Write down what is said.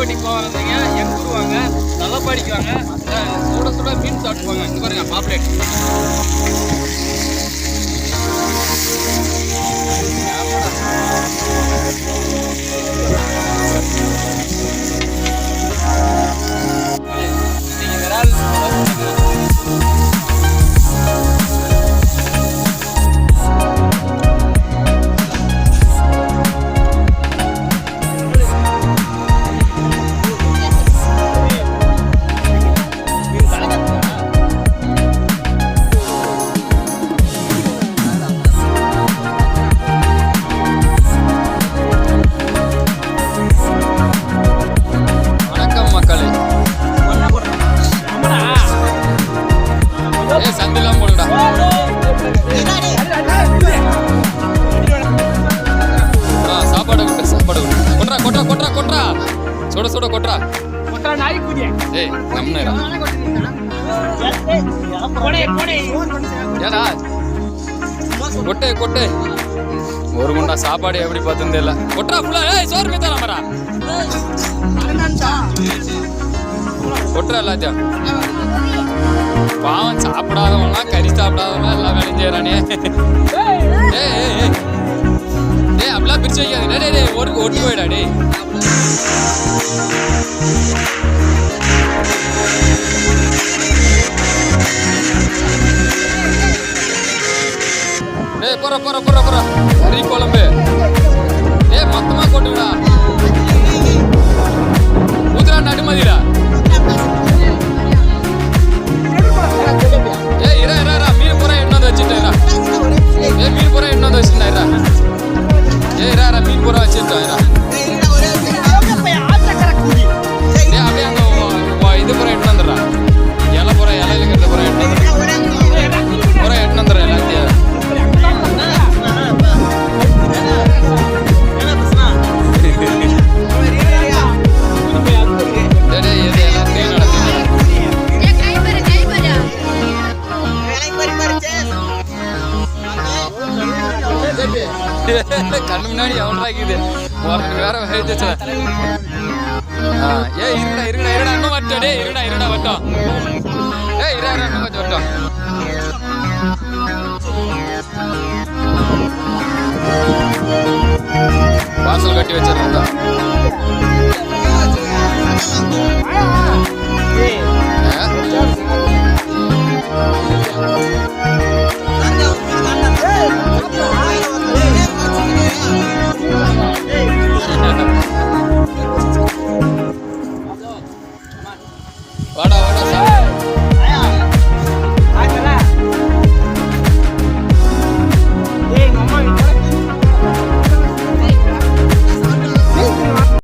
தலப்பாடிக்கு போவாங்க எங்க ஊருவாங்க தலப்பாடிக்கு வாங்க அஹ் சுட சுட மீன் சாப்பிடுவாங்க இங்கே பாருங்க பாப்புலேட் சுட சுட ஏய் கம்னுடா ஏடா கொட்டு கொட்டு. ஒரு குண்டா சாப்பாடு எப்படி பார்த்துன்னு தெரியல. கொட்றா ஃபுல்லா ஏய் சோறு மீத்தா நம்மரா கொட்டுற எல்லாத்தையும். பாவம் சாப்பிடாதவன்லாம் கறி சாப்பிடாதவன்லாம் எல்லாம் வேலையும் செய்யறானே ஏய் ஏய் ஏய். ஏய் அப்படிலாம் பிரிச்சு வைக்காது டேய் டேய் ஒரு ஒட்டு போயிடா டேய். டேய் போற போற போற போற கறி குழம்பு. கண்ணு முன்னாடி எவன்றாக்குது ஒருத்தர் வேற எழுதிச்சு ஏ இருடா இருடா இருடா இன்னும் வட்டம் டே இருடா இருடா வட்டம் ஏ இருடா இருடா இன்னும் கொஞ்சம் வட்டம்